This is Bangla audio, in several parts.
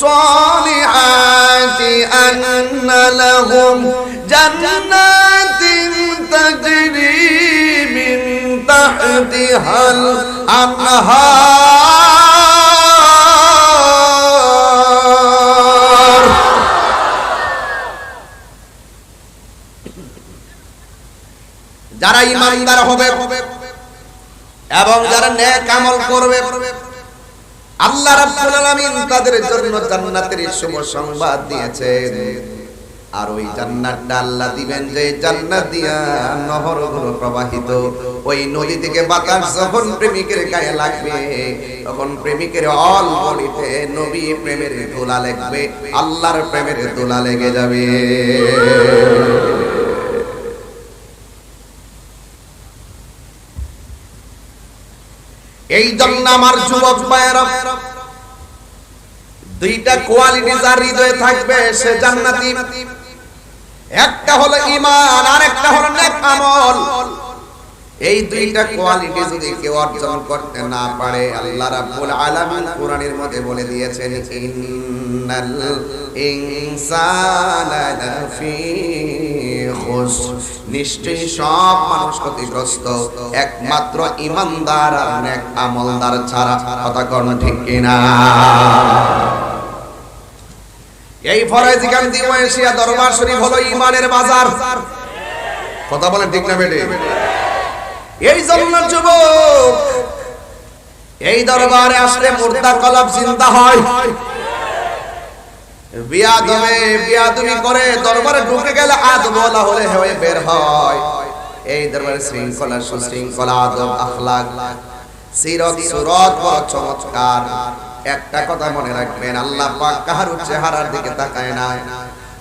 الصالحات أن لهم جنات تجري من تحتها الأنهار যারা ইমানদার হবে এবং যারা নেক আমল করবে আল্লাহ রাব্বুল আলামিন তাদের জন্য জান্নাতের শুভ সংবাদ দিয়েছেন। আর ওই জান্নাতটা আল্লাহ দিবেন যে জান্নাত দিয়া নহরগুলো প্রবাহিত। ওই নদী থেকে বাতাস যখন প্রেমিকের গায়ে লাগবে, তখন প্রেমিকের অল বডিতে নবী প্রেমের দোলা লাগবে আল্লাহর প্রেমের দোলা লেগে যাবে। এই জন্য আমার যুবক ভাইয়েরা, দুইটা কোয়ালিটি যার হৃদয়ে থাকবে, সে জান্নাতি। একটা হলো ইমান আর একটা হলো নেক আমল। এই দুইটা কোয়ালিটি যদি কেউ অর্জন করতে না পারে, আল্লাহ রাব্বুল আলামিন কোরআনের মধ্যে বলে দিয়েছেন, ইন্নাল ইনসানা লাফি নিশ্চয়ই সব মানুষ ক্ষতিগ্রস্ত, একমাত্র ইমানদার আর নেক আমলদার ছাড়া কথা কোন ঠিক কিনা? এই ওয়েশিয়া দরবার শরীফ হলো ইমানের বাজার। কথা বলেন ঠিক না বেটে এই জন্য যুবক, এই দরবারে আসলে মুর্দা কলব জিন্দা হয়। হলে হয়ে বের হয়। এই দরবারে শৃঙ্খলা একটা কথা মনে রাখবেন, আল্লাহ কাহারু চেহারার দিকে তাকায় না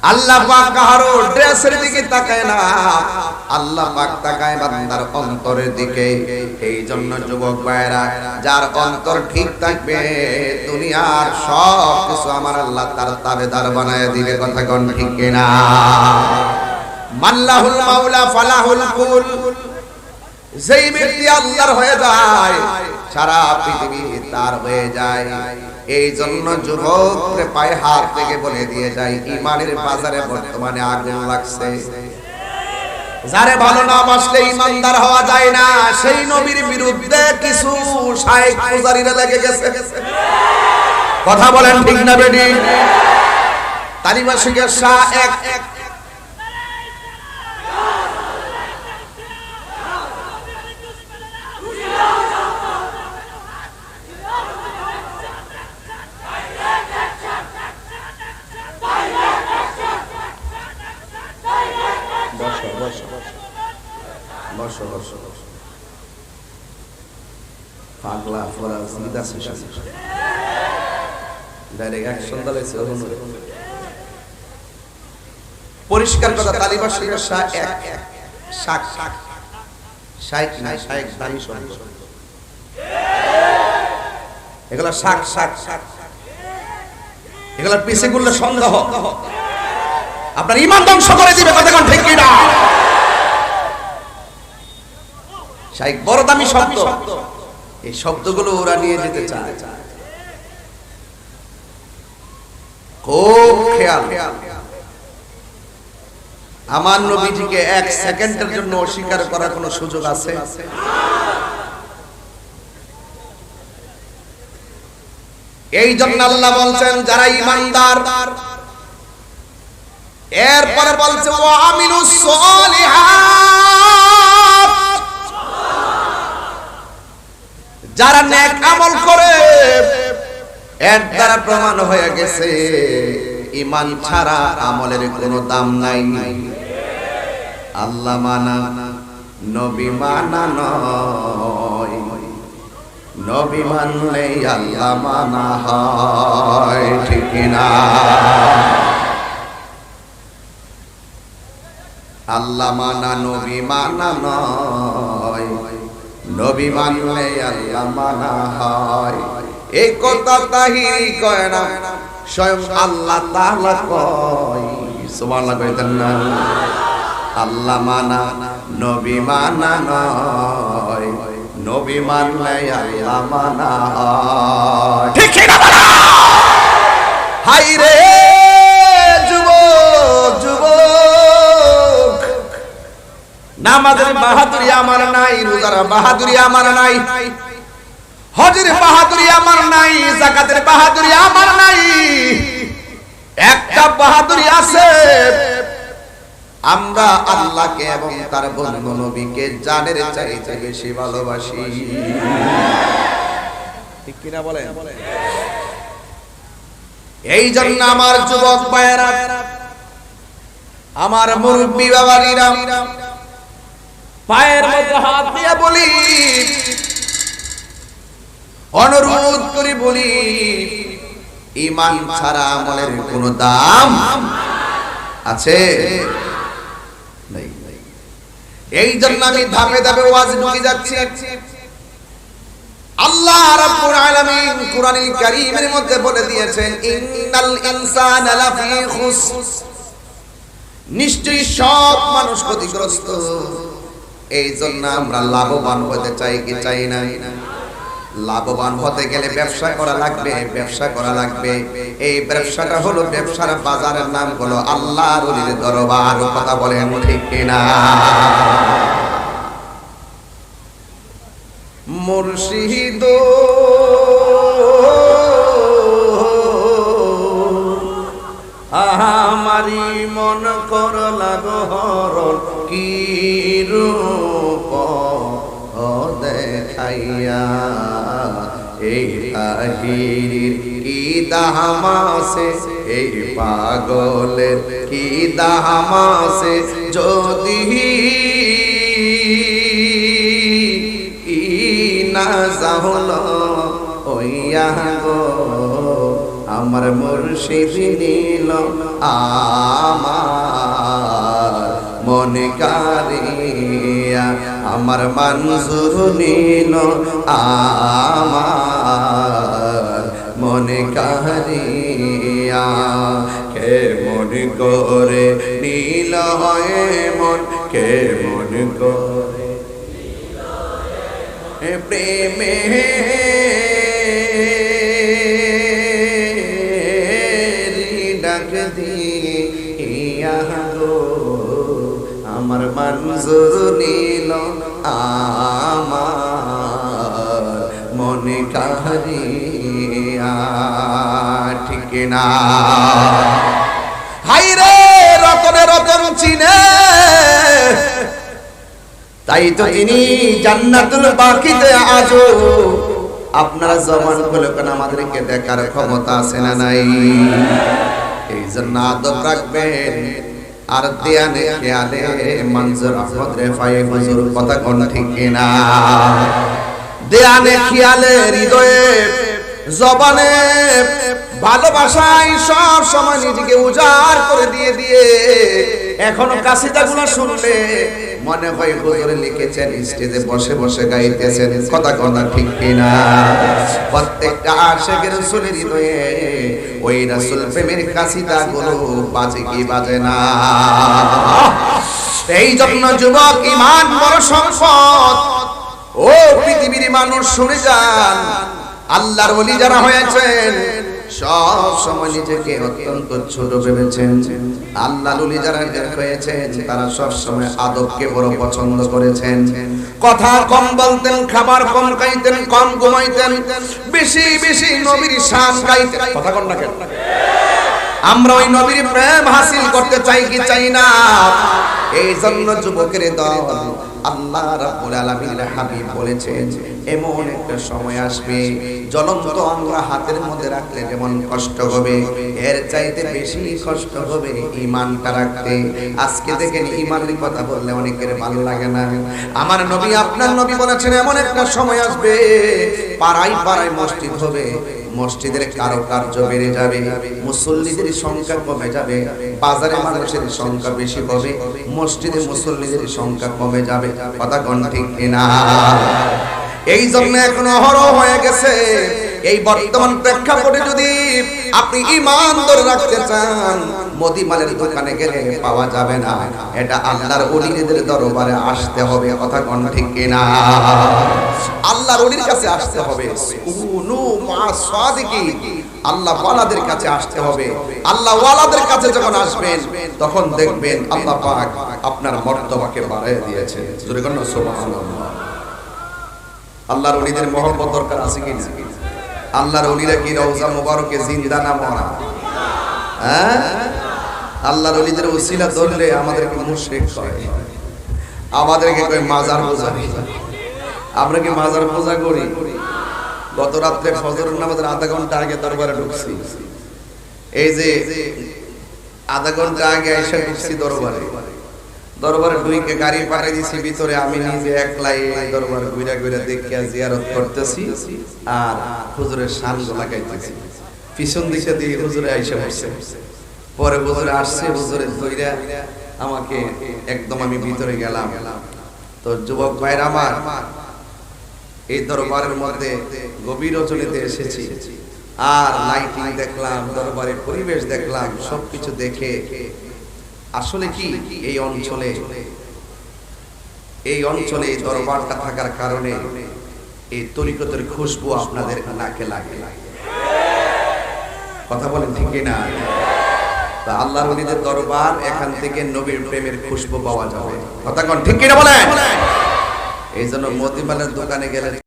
আল্লাহ পাক কাহারো ড্রেসের দিকে তাকায় না। আল্লাহ পাক তাকায় বান্দার অন্তরের দিকে। এই জন্য যুবক ভাইরা যার অন্তর ঠিক থাকবে, দুনিয়ার সব কিছু আমার আল্লাহ তার তাবেদার বানায় দিবে, কথা কোন ঠিক কিনা? মাল্লাহুল মাওলা, ফালাহুল কুল যেই ব্যক্তি আল্লাহর হয়ে যায়, সারা পৃথিবী তার হয়ে যায়। এই জন্য যুবকরে পায়ে হাত থেকে বলে দিয়ে যায়, ইমানের বাজারে বর্তমানে আগুন লাগছে। যারে ভালো না বাসলে ইমানদার হওয়া যায় না, সেই নবীর বিরুদ্ধে কিছু শায়েক পূজারীরা লেগে গেছে। কথা বলেন ঠিক না বেডি তালিমা শিখে শাহ এক এক বসো বসো বসো বসো বসো পাগলা ফরা সিদা ডাইরেক্ট অ্যাকশন দালাইছে পরিষ্কার কথা তালিবাস শিখা শাক এক। শাক শাক। শাক না শাক দামি শব্দ এগুলা শাক শাক শাক। এগুলা পিছে করলে সন্দেহ। আপনার ইমান ধ্বংস করে দিবে কতক্ষণ ঠিক কিনা? শাইক বড় দামি শব্দ এই শব্দগুলো ওরা নিয়ে যেতে চায়। খুব খেয়াল। আমার নবীজিকে এক সেকেন্ডের জন্য অস্বীকার করার কোনো সুযোগ আছে? এই জন্য আল্লাহ বলছেন, যারা ইমানদার, এরপরে বলছে ও আমিনু সলিহাত। যারা নেক আমল করে, এর দ্বারা প্রমাণ হয়ে গেছে ইমান ছাড়া আমলের কোনো দাম নাই। নাই আল্লাহ মানা, নবী মানা নয়। নবী মানলে আল্লাহ মানা হয়, ঠিক না? আল্লাহ মানা, নবী মানা নয়। নবী মানলে আল্লাহ মানা হয়। এই কথা তাহিরি কয় না স্বয়ং আল্লাহ তাআলা কয়। সুবহানাল্লাহ কইতেন না। আল্লাহ মানা নবী মানা নয়। নবী মানলে আল্লাহ মানা হয়। ঠিক না বলা হাই রোজার বাহাদুরি আমার নাই। হজের বাহাদুরি আমার নাই, জাকাতের বাহাদুরি আমার নাই। একটা বাহাদুরি আছে। আমরা আল্লাহকে এবং তার বন্ধু নবীকে জানের চাইতে বেশি ভালোবাসি। ঠিক কিনা বলেন? এই জন্য আমার যুবক ভাইয়েরা, আমার মুরব্বী পায়ের মধ্যে হাত দিয়ে বলি, অনুরোধ করে বলি ইমান ছাড়া আমলের কোনো দাম আছে? এই জন্য আমি ধাপে ধাপে ওয়াজ ঢুকে যাচ্ছি। আল্লাহ রাব্বুল আলামিন কোরআনুল কারীমের মধ্যে বলে দিয়েছেন, ইন্নাল ইনসানা লাফি খুসর। নিশ্চয়ই সব মানুষ ক্ষতিগ্রস্ত। এই জন্য আমরা লাভবান হতে চাই কি চাই না? লাভবান হতে গেলে ব্যবসা করা লাগবে, ব্যবসা করা লাগবে। এই ব্যবসাটা হলো ব্যবসার বাজারের নাম হলো আল্লাহর দরবার। কথা বলেন ঠিক কিনা? মুর্শিদ আমারি মন করলা গহরণ কি রূপ? দেখাইয়া এই তাহিরির কি দাহামাসে এই পাগলের কি দাহামাসে যদি না যাহল ওইয়া গো আমার মুর্শিদ নীল আমার মনে কারিয়া আমার মনজুর নীল আমার মনে কারিয়া কে মনে করে নীল হয় মন, কে মনে করে প্রেমে। ডাক দিয়া মঞ্জুর নীল আমার, মনে কাহারিয়া ঠিক না হাই রে রতনে রতন চিনে। তাই তো তিনি জান্নাতুল বাকিতে আজও আপনারা জবান খুলে কেন আমাদেরকে দেখার ক্ষমতা আছে না নাই? এই জন্য আদব রাখবেন। আর খেয়ালে মঞ্জুর আহমদ রেফাই হুজুর কথা কোন ঠিক কিনা? দেয়ানে খেয়ালে হৃদয়ে, জবানে ভালোবাসায় সব সময় নিজেকে উজাড় করে দিয়ে দিয়ে এখনও কাসিদাগুলো শুনলে মনে হয় হুজুরে লিখেছেন স্টেজে বসে বসে গাইতেছেন কথা কথা ঠিক কিনা। প্রত্যেকটা আশেকের রাসূলের হৃদয়ে ওই রাসূল প্রেমের কাসিদা গুলো বাজে কি বাজে না। এই জন্য যুবক ইমান বড় সম্পদ। ও পৃথিবীর মানুষ শুনে যান আল্লাহর ওলি যারা হয়েছেন সব সময় নিজেকে অত্যন্ত ছোট ভেবেছেন। আল্লাহ ওলি যারা হয়েছেন তারা সব সময় আদবকে বড় পছন্দ করেছেন। কথা কম বলতেন, খাবার কম খাইতেন, কম ঘুমাইতেন, বেশি বেশি নবীর শান গাইতেন। কথা কন না কেন? আমরা ওই নবীর প্রেম হাসিল করতে চাই কি চাই না? এই জন্য যুবকের দল আল্লাহ রাব্বুল আলামিনের হাবিব বলেছেন, এমন একটা সময় আসবে, জ্বলন্ত আমরা হাতের মধ্যে রাখলে যেমন কষ্ট হবে, এর চাইতে বেশি কষ্ট হবে ইমানটা রাখতে। আজকে দেখেন ইমানের কথা বললে অনেকের ভালো লাগে না। আমার নবী, আপনার নবী বলেছেন, এমন একটা সময় আসবে, পাড়ায় পাড়ায় মসজিদ হবে মসজিদের কারও কার্য বেড়ে যাবে, মুসল্লিদের সংখ্যা কমে যাবে, বাজারে মানুষের সংখ্যা বেশি হবে, মসজিদে মুসল্লিদের সংখ্যা কমে যাবে। কথা কোন ঠিক কিনা? এই জন্য এখন অহরহ হয়ে গেছে। এই বর্তমান প্রেক্ষাপটে যদি আপনি ইমান ধরে রাখতে চান মোদি মালের দোকানে গেলে পাওয়া যাবে না। এটা আল্লাহর অলিদের দরবারে আসতে হবে, কথা কোন ঠিক কিনা? আল্লাহর অলির কাছে আসতে হবে। কুনু মা সাদিকি আল্লাহ ওয়ালাদের কাছে আসতে হবে। আল্লাহ ওয়ালাদের কাছে যখন আসবেন, তখন দেখবেন আল্লাহ পাক আপনার মর্তবাকে বাড়ায় দিয়েছে। সুবহানাল্লাহ। আল্লাহর অলিদের মহব্বত দরকার আছে কি না আল্লাহর অলিরা কি রওজা মুবারকে জিন্দা না মরা? হ্যাঁ? আল্লাহর অলিদের ওসিলা ধরলে আমাদেরকে মুশরিক করে। আমাদেরকে কই মাজার পূজা আমরা কি মাজার পূজা করি? গত রাত্রে ফজরের নামাজের আধা ঘণ্টা আগে দরবারে ঢুকছি। এই যে আধা ঘণ্টা আগে এসে ঢুকছি দরবারে। দরবারে ঢুইকে গাড়ি পাঠিয়ে দিছি, ভিতরে আমি নিজে একলাই দরবারে ঘুরে ঘুরে দেখিয়া জিয়ারত করতেছি আর হুজুরের শান লাগাইতেছি পিছন দিকে দিয়ে হুজুরে আইসা বসে পরে হুজুরে আসছে, হুজুরে ধইরা আমাকে একদম আমি ভিতরে গেলাম। তো যুবক ভাইরা আমার, এই দরবারের মধ্যে গভীর রচনীতে এসেছি। আর লাইটিং দেখলাম, দরবারের পরিবেশ দেখলাম, সবকিছু দেখে আসলে কি এই অঞ্চলে? এই অঞ্চলে? দরবারটা থাকার কারণে এই তরিকতের খুশবু আপনাদের নাকে লাগে। কথা বলেন ঠিক না তা আল্লাহর ওলিদের দরবার এখান থেকে নবীর প্রেমের খুশবু পাওয়া যাবে। কথা কোন ঠিক কিনা বলেন। এই জন্য মতিমালের দোকানে গেলে